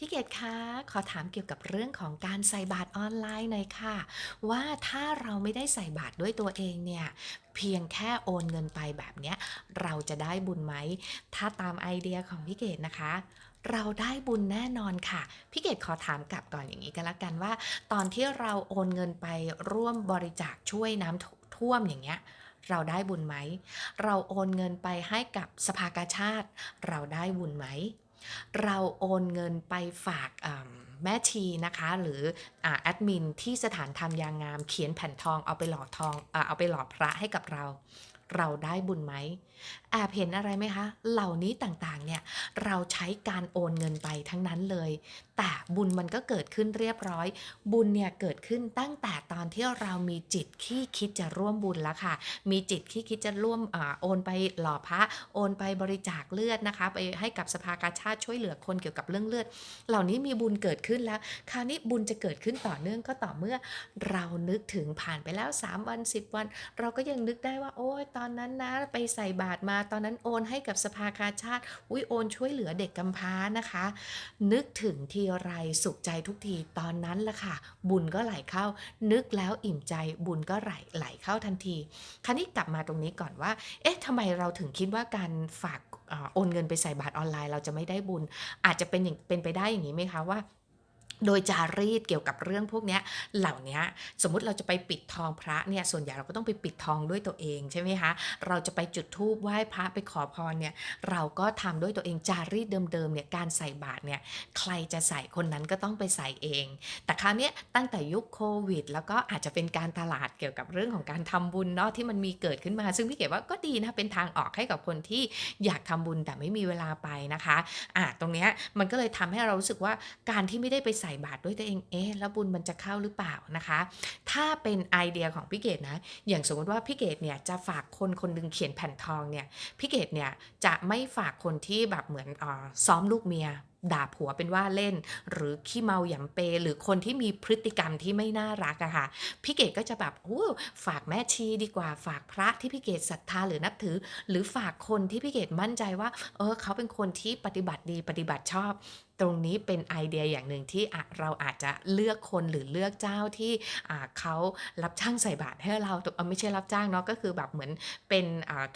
พี่เกดคะ ขอถามเกี่ยวกับเรื่องของการใส่บาตรออนไลน์หน่อยค่ะ ว่าถ้าเราไม่ได้ใส่บาตรด้วยตัวเองเนี่ย เพียงแค่โอนเงินไปแบบเนี้ย เราจะได้บุญไหม ถ้าตามไอเดียของพี่เกดนะคะ เราได้บุญแน่นอนค่ะ พี่เกดขอถามกลับก่อนอย่างนี้ก็แล้วกันว่า ตอนที่เราโอนเงินไปร่วมบริจาคช่วยน้ำท่วมอย่างเงี้ยเราได้บุญไหม เราโอนเงินไปให้กับสภากาชาติ เราได้บุญไหม เราโอนเงินไปฝากแม่ชีนะคะ หรืออแอดมินที่สถานธรรมยางงามเขียนแผ่นทองเอาไปหล่อทองอเอาไปหล่อพระให้กับเรา เราได้บุญไหมแอบเห็นอะไรไหมคะ เหล่านี้ต่างๆเนี่ยเราใช้การโอนเงินไปทั้งนั้นเลย แต่บุญมันก็เกิดขึ้นเรียบร้อย บุญเนี่ยเกิดขึ้นตั้งแต่ตอนที่เรามีจิตที่คิดจะร่วมบุญแล้วค่ะ มีจิตที่คิดจะร่วมอโอนไปหล่อพระโอนไปบริจาคเลือดนะคะ ไปให้กับสภากาชาติช่วยเหลือคนเกี่ยวกับเรื่องเลือด เหล่านี้มีบุญเกิดขึ้นแล้ว คราวนี้บุญจะเกิดขึ้นต่อเนื่องก็ต่อเมื่อ เรานึกถึงผ่านไปแล้ว 3 วัน 10 วัน เราก็ยังนึกได้ว่าโอ้ยตอนนั้นนะไปใส่บาตรมาตอนนั้นโอนให้กับสภากาชาติ อุ้ยโอนช่วยเหลือเด็กกำพร้านะคะ นึกถึงทีไรสุขใจทุกทีตอนนั้นละค่ะ บุญก็ไหลเข้า นึกแล้วอิ่มใจบุญก็ไหลไหลเข้าทันที คราวนี้กลับมาตรงนี้ก่อนว่า เอ๊ะทำไมเราถึงคิดว่าการฝากอโอนเงินไปใส่บาตรออนไลน์ เราจะไม่ได้บุญ อาจจะเป็นอย่างเป็นไปได้อย่างนี้ไหมคะว่า โดยจารีตเกี่ยวกับเรื่องพวกนี้เหล่านี้สมมุติเราจะไปปิดทองพระเนี่ยส่วนใหญ่เราก็ต้องไปปิดทองด้วยตัวเองใช่ไหมคะเราจะไปจุดธูปไหว้พระไปขอพรเนี่ยเราก็ทำด้วยตัวเองจารีตเดิมๆเนี่ยการใส่บาตรเนี่ยใครจะใส่คนนั้นก็ต้องไปใส่เอง แต่คราวนี้ตั้งแต่ยุคโควิด แล้วก็อาจจะเป็นการตลาดเกี่ยวกับเรื่องของการทำบุญเนาะที่มันมีเกิดขึ้นมา ซึ่งพี่เก๋ว่าก็ดีนะเป็นทางออกให้กับคนที่อยากทำบุญแต่ไม่มีเวลาไปนะคะอะตรงเนี้ยมันก็เลยทำให้เรารู้สึกว่าการที่ไม่ได้ไปใส่บาตรด้วยตัวเองเอ๊ะแล้วบุญมันจะเข้าหรือเปล่านะคะ ถ้าเป็นไอเดียของพี่เกดนะ อย่างสมมติว่าพี่เกดเนี่ยจะฝากคนคนนึงเขียนแผ่นทองเนี่ยพี่เกดเนี่ยจะไม่ฝากคนที่แบบเหมือนอาซ้อมลูกเมียด่าผัวเป็นว่าเล่น หรือขี้เมาหยำเป หรือคนที่มีพฤติกรรมที่ไม่น่ารักอะค่ะพี่เกดก็จะแบบโอ้ฝากแม่ชีดีกว่าฝากพระที่พี่เกดศรัทธาหรือนับถือ หรือฝากคนที่พี่เกดมั่นใจว่า เออเขาเป็นคนที่ปฏิบัติดีปฏิบัติชอบ ตรงนี้เป็นไอเดียอย่างหนึ่งที่เราอาจจะเลือกคนหรือเลือกเจ้าที่เขารับจ้างใส่บาตรให้เราเออไม่ใช่รับจ้างเนาะก็คือแบบเหมือนเป็น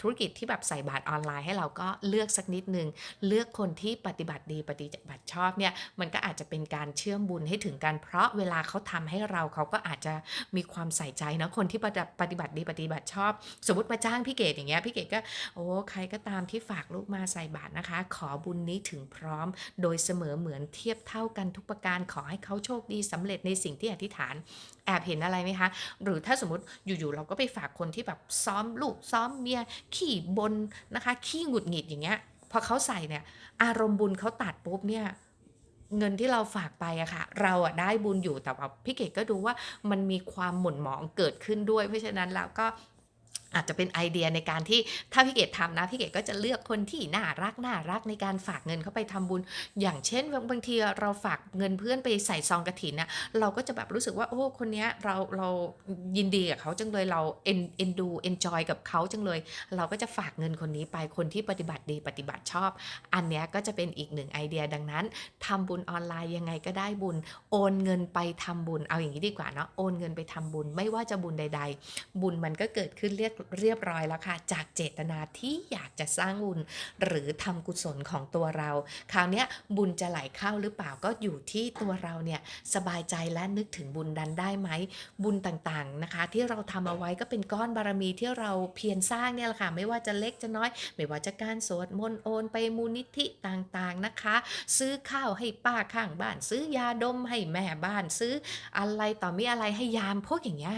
ธุรกิจที่แบบใส่บาตรออนไลน์ให้เราก็เลือกสักนิดนึง เลือกคนที่ปฏิบัติดีปฏิบัติชอบเนี่ยมันก็อาจจะเป็นการเชื่อมบุญให้ถึงกันเพราะเวลาเขาทำให้เราเขาก็อาจจะมีความใส่ใจนะคนที่ปฏิปฏิบัติดีปฏิบัติชอบ สมมติมาจ้างพี่เกดอย่างเงี้ยพี่เกดก็โอ้ใครก็ตามที่ฝากลูกมาใส่บาตรนะคะ ขอบุญนี้ถึงพร้อมโดยเสมอเหมือนเทียบเท่ากันทุกประการขอให้เขาโชคดีสำเร็จในสิ่งที่อธิษฐานแอบเห็นอะไรไหมคะ หรือถ้าสมมติอยู่ๆเราก็ไปฝากคนที่แบบซ้อมลูกซ้อมเมียขี้บนนะคะ ขี้หงุดหงิดอย่างเงี้ยพอเขาใส่เนี่ยอารมณ์บุญเขาตัดปุ๊บเนี่ยเงินที่เราฝากไปอะค่ะ เราอะได้บุญอยู่แต่ว่าพี่เกดก็ดูว่ามันมีความหม่นหมองเกิดขึ้นด้วย เพราะฉะนั้นแล้วก็ อาจจะเป็นไอเดียในการที่ถ้าพี่เกดทำนะพี่เกดก็จะเลือกคนที่น่ารักน่ารักในการฝากเงินเข้าไปทำบุญ อย่างเช่นบางบางทีเราฝากเงินเพื่อนไปใส่ซองกระถินนะเราก็จะแบบรู้สึกว่าโอ้คนนี้เราเรายินดีกับเขาจังเลยเราเอ็นเอ็นดูเอนจอยกับเขาจังเลย เราก็จะฝากเงินคนนี้ไปคนที่ปฏิบัติดีปฏิบัติชอบ อันนี้ก็จะเป็นอีกหนึ่งไอเดียดังนั้นทำบุญออนไลน์ยังไงก็ได้บุญ โอนเงินไปทำบุญเอาอย่างนี้ดีกว่าเนาะโอนเงินไปทำบุญไม่ว่าจะบุญใด ๆ บุญมันก็เกิดขึ้นเรียบเรียบร้อยแล้วค่ะ จากเจตนาที่อยากจะสร้างบุญ หรือทำกุศลของตัวเรา คราวนี้บุญจะไหลเข้าหรือเปล่าก็อยู่ที่ตัวเราเนี่ยสบายใจและนึกถึงบุญดันได้ไหม บุญต่างๆนะคะ ที่เราทำเอาไว้ก็เป็นก้อนบารมีที่เราเพียรสร้างเนี่ยแหละค่ะ ไม่ว่าจะเล็กจะน้อย ไม่ว่าจะการสวดมนต์โอนไปมูลนิธิต่างๆนะคะ ซื้อข้าวให้ป้าข้างบ้าน ซื้อยาดมให้แม่บ้านซื้ออะไรต่อมีอะไรให้ยามพวกอย่างเงี้ย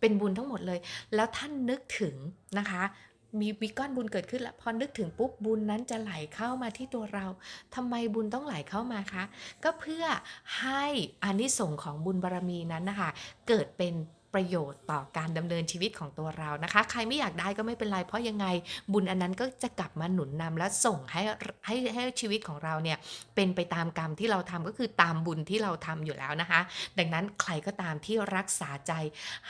เป็นบุญทั้งหมดเลย แล้วท่านนึกถึงนะคะ มีมีก้อนบุญเกิดขึ้นแล้วพอนึกถึงปุ๊บบุญนั้นจะไหลเข้ามาที่ตัวเราทำไมบุญต้องไหลเข้ามาคะ ก็เพื่อให้อานิสงส์ของบุญบารมีนั้นนะคะ เกิดเป็น ประโยชน์ต่อการดำเนินชีวิตของตัวเรานะคะ ใครไม่อยากได้ก็ไม่เป็นไรเพราะยังไงบุญอันนั้นก็จะกลับมาหนุนนำและส่งให้ให้ให้ชีวิตของเราเนี่ยเป็นไปตามกรรมที่เราทำก็คือตามบุญที่เราทำอยู่แล้วนะคะ ดังนั้นใครก็ตามที่รักษาใจ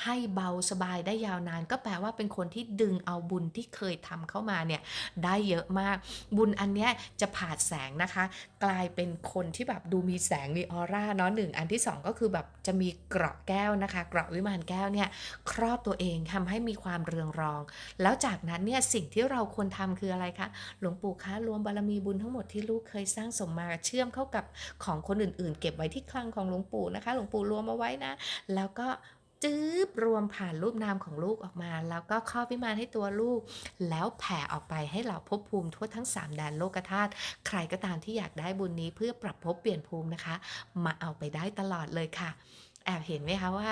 ให้เบาสบายได้ยาวนาน ก็แปลว่าเป็นคนที่ดึงเอาบุญที่เคยทำเข้ามาเนี่ยได้เยอะมาก บุญอันเนี้ยจะผ่าแสงนะคะ กลายเป็นคนที่แบบดูมีแสงมีออร่าเนาะหนึ่งอันที่สองก็คือแบบจะมีเกราะแก้วนะคะ เกราะวิมานแก้วเนี่ยครอบตัวเองทำให้มีความเรืองรอง แล้วจากนั้นเนี่ยสิ่งที่เราควรทำคืออะไรคะ หลวงปู่คะรวมบารมีบุญทั้งหมดที่ลูกเคยสร้างสมมาเชื่อมเข้ากับของคนอื่นๆ เก็บไว้ที่คลังของหลวงปู่นะคะ หลวงปู่รวมเอาไว้นะ แล้วก็จื๊บรวมผ่านรูปนามของลูกออกมา แล้วก็ครอบวิมานให้ตัวลูก แล้วแผ่ออกไปให้เหล่าภพภูมิทั่วทั้ง 3แดนโลกธาตุใครก็ตามที่อยากได้บุญนี้เพื่อปรับภพเปลี่ยนภูมินะคะ มาเอาไปได้ตลอดเลยค่ะ แอบเห็นไหมคะว่า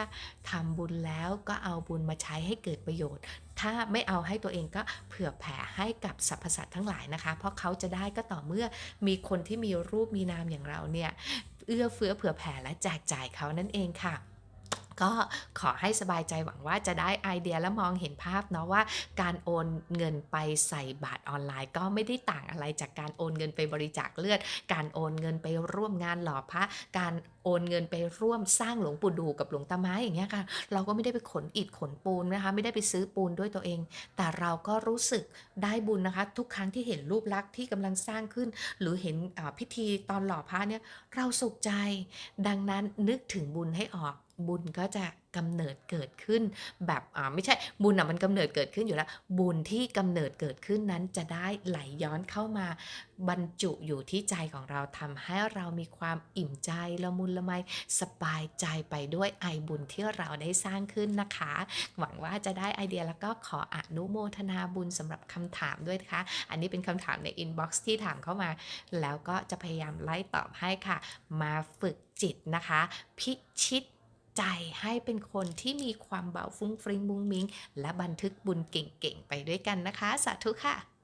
ทำบุญแล้วก็เอาบุญมาใช้ให้เกิดประโยชน์ ถ้าไม่เอาให้ตัวเองก็เผื่อแผ่ให้กับสรรพสัตว์ทั้งหลายนะคะ เพราะเขาจะได้ก็ต่อเมื่อมีคนที่มีรูปมีนามอย่างเราเนี่ยเอื้อเฟื้อเผื่อแผ่และแจกจ่ายเขานั่นเองค่ะ ก็ขอให้สบายใจหวังว่าจะได้ไอเดียและมองเห็นภาพเนาะว่า การโอนเงินไปใส่บาทออนไลน์ ก็ไม่ได้ต่างอะไรจากการโอนเงินไปบริจาคเลือด การโอนเงินไปร่วมงานหล่อพระ การโอนเงินไปร่วมสร้างหลวงปู่ดูกับหลวงตาไม้อย่างเงี้ยค่ะ เราก็ไม่ได้ไปขนอิฐขนปูนนะคะไม่ได้ไปซื้อปูนด้วยตัวเอง แต่เราก็รู้สึกได้บุญนะคะ ทุกครั้งที่เห็นรูปลักษณ์ที่กำลังสร้างขึ้น หรือเห็นพิธีตอนหล่อพระเนี่ยเราสุขใจ ดังนั้นนึกถึงบุญให้ออกบุญก็จะกำเนิดเกิดขึ้น แบบอ่าไม่ใช่บุญอะมันกำเนิดเกิดขึ้นอยู่แล้ว บุญที่กำเนิดเกิดขึ้นนั้นจะได้ไหลย้อนเข้ามา บรรจุอยู่ที่ใจของเราทำให้เรามีความอิ่มใจละมุนละไมสบายใจไปด้วยไอบุญที่เราได้สร้างขึ้นนะคะ หวังว่าจะได้ไอเดียแล้วก็ขออนุโมทนาบุญสำหรับคำถามด้วยนะคะ อันนี้เป็นคำถามในอินบ็อกซ์ที่ถามเข้ามา แล้วก็จะพยายามไล่ตอบให้ค่ะ มาฝึกจิตนะคะ พิชิต ใจให้เป็นคนที่มีความเบาฟุ้งฟริ้งมุ้งมิ้ง และบันทึกบุญเก่งๆ ไปด้วยกันนะคะ สาธุค่ะ